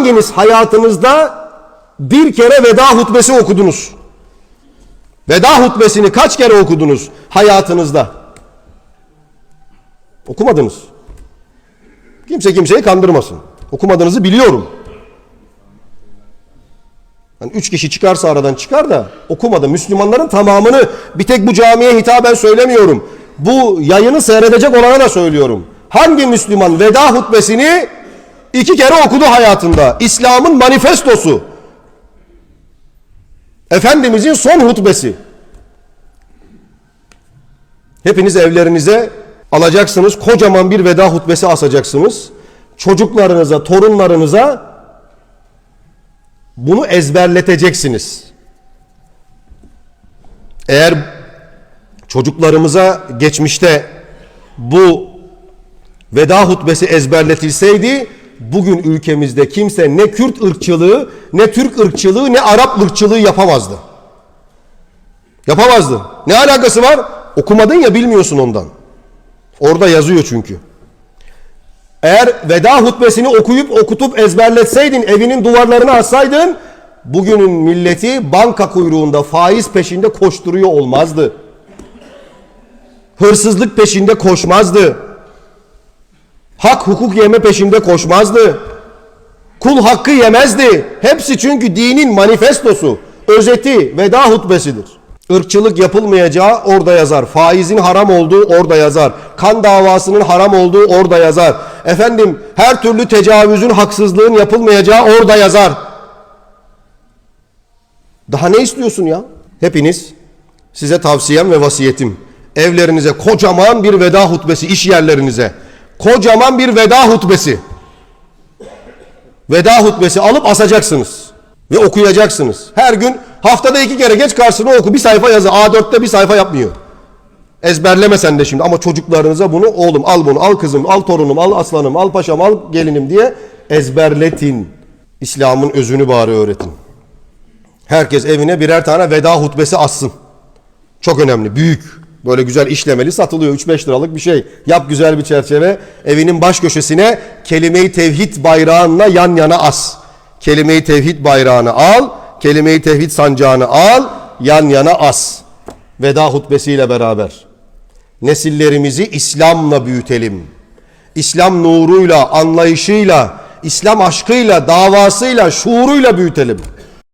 hanginiz hayatınızda bir kere veda hutbesi okudunuz? Veda hutbesini kaç kere okudunuz hayatınızda? Okumadınız. Kimse kimseyi kandırmasın. Okumadığınızı biliyorum. Yani üç kişi çıkarsa aradan çıkar da okumadı. Müslümanların tamamını bir tek bu camiye hitaben söylemiyorum. Bu yayını seyredecek olana da söylüyorum. Hangi Müslüman veda hutbesini iki kere okudu hayatında? İslam'ın manifestosu. Efendimizin son hutbesi. Hepiniz evlerinize alacaksınız. Kocaman bir veda hutbesi asacaksınız. Çocuklarınıza, torunlarınıza bunu ezberleteceksiniz. Eğer çocuklarımıza geçmişte bu veda hutbesi ezberletilseydi bugün ülkemizde kimse ne Kürt ırkçılığı, ne Türk ırkçılığı, ne Arap ırkçılığı yapamazdı. Yapamazdı. Ne alakası var? Okumadın ya bilmiyorsun ondan. Orada yazıyor çünkü. Eğer veda hutbesini okuyup okutup ezberletseydin, evinin duvarlarına assaydın, bugünün milleti banka kuyruğunda faiz peşinde koşturuyor olmazdı. Hırsızlık peşinde koşmazdı. Hak hukuk yeme peşinde koşmazdı. Kul hakkı yemezdi. Hepsi çünkü dinin manifestosu, özeti, veda hutbesidir. Irkçılık yapılmayacağı orada yazar. Faizin haram olduğu orada yazar. Kan davasının haram olduğu orada yazar. Efendim her türlü tecavüzün, haksızlığın yapılmayacağı orada yazar. Daha ne istiyorsun ya? Hepiniz size tavsiyem ve vasiyetim. Evlerinize kocaman bir veda hutbesi, iş yerlerinize. Kocaman bir veda hutbesi. Veda hutbesi alıp asacaksınız. Ve okuyacaksınız. Her gün haftada iki kere geç karşısına oku. Bir sayfa yazı. A4'te bir sayfa yapmıyor. Ezberleme sen de şimdi ama çocuklarınıza bunu oğlum al bunu al kızım al torunum al aslanım al paşam al gelinim diye ezberletin. İslam'ın özünü bari öğretin. Herkes evine birer tane veda hutbesi assın. Çok önemli büyük böyle güzel işlemeli satılıyor 3-5 liralık bir şey. Yap güzel bir çerçeve evinin baş köşesine kelime-i tevhid bayrağınla yan yana as. Kelime-i tevhid bayrağını al kelime-i tevhid sancağını al yan yana as. Veda hutbesiyle beraber nesillerimizi İslam'la büyütelim. İslam nuruyla, anlayışıyla, İslam aşkıyla, davasıyla, şuuruyla büyütelim.